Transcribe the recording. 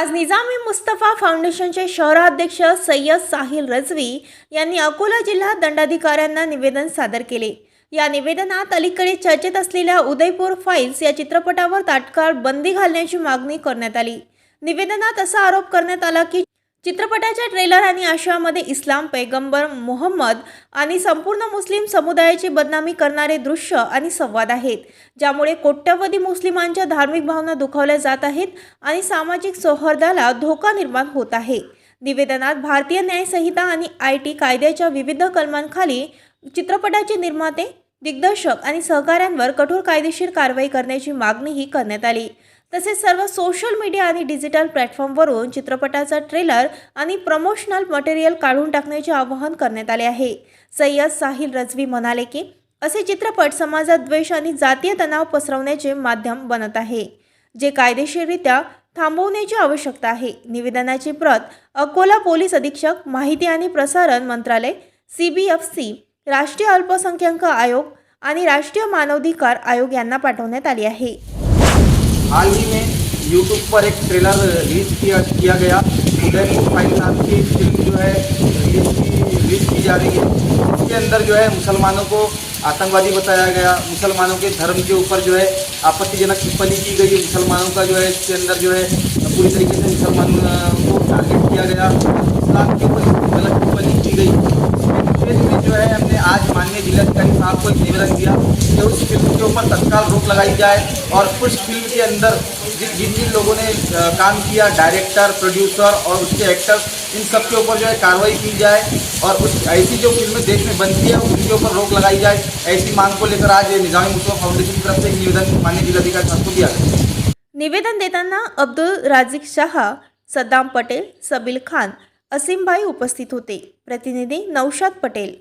आज निजामी मुस्तफा फाउंडेशनचे शहराध्यक्ष सय्यद साहिल रजवी यांनी अकोला जिल्हा दंडाधिकाऱ्यांना निवेदन सादर केले. या निवेदनात अलीकडे चर्चेत असलेल्या उदयपूर फाईल्स या चित्रपटावर तात्काळ बंदी घालण्याची मागणी करण्यात आली. निवेदनात असा आरोप करण्यात आला की चित्रपटाच्या ट्रेलर आणि आशयामध्ये इस्लाम पैगंबर मोहम्मद आणि संपूर्ण मुस्लिम समुदायाची बदनामी करणारे दृश्य आणि संवाद आहेत ज्यामुळे कोट्यवधी मुस्लिमांच्या धार्मिक भावना दुखावल्या जात आहेत आणि सामाजिक सौहार्दाला धोका निर्माण होत आहे. निवेदनात भारतीय न्यायसंहिता आणि आय टी कायद्याच्या विविध कलमांखाली चित्रपटाचे निर्माते दिग्दर्शक आणि सहकाऱ्यांवर कठोर कायदेशीर कारवाई करण्याची मागणीही करण्यात आली. तसेच सर्व सोशल मीडिया आणि डिजिटल प्लॅटफॉर्मवरून चित्रपटाचा ट्रेलर आणि प्रमोशनल मटेरियल काढून टाकण्याचे आवाहन करण्यात आले आहे. सय्यद साहिल रजवी म्हणाले की असे चित्रपट समाजात द्वेष आणि जातीय तणाव पसरवण्याचे माध्यम बनत आहे. जे कायदेशीररित्या थांबवण्याची आवश्यकता आहे. निवेदनाची प्रत अकोला पोलीस अधीक्षक माहिती आणि प्रसारण मंत्रालय सी बी एफ सी राष्ट्रीय अल्पसंख्याक आयोग आणि राष्ट्रीय मानवाधिकार आयोग यांना पाठवण्यात आली आहे. हाल ही में यूट्यूब पर एक ट्रेलर रिलीज़ किया किया गया। उदयपुर फ़ाइल नाम की फ़िल्म जो है रिलीज़ की रिलीज़ की जा रही है। इसके अंदर जो है, मुसलमानों को आतंकवादी बताया गया। मुसलमानों के धर्म के ऊपर जो है, आपत्तिजनक टिप्पणी की गई। मुसलमानों का जो है, इसके अंदर जो है, पूरी तरीके से मुसलमान को टारगेट किया गया। इस्लाम के ऊपर गलत टिप्पणी की गई। निषेध में जो है, हमने आज माननीय जिलाधिकारी साहब को एक निवेदन दिया कि उस के ऊपर तत्काल रोक लगाई जाए और उस फ़िल्म के अंदर जिन जिन लोगों ने काम किया डायरेक्टर प्रोड्यूसर और उसके एक्टर्स इन सब के ऊपर जो है कार्रवाई की जाए और उस, ऐसी जो फ़िल्में देश में बनती है, उनके ऊपर रोक लगाई जाए। ऐसी मांग को लेकर आज निजामी मुस्लिम फाउंडेशन की तरफ़ से निवेदन माननीय जिलाधिकारी साहब को दिया गया। निवेदन देताना अब्दुल राजिक शाह, सद्दाम पटेल, सबील खान, असीमभाई उपस्थित होते। प्रतिनिधी नौशाद पटेल।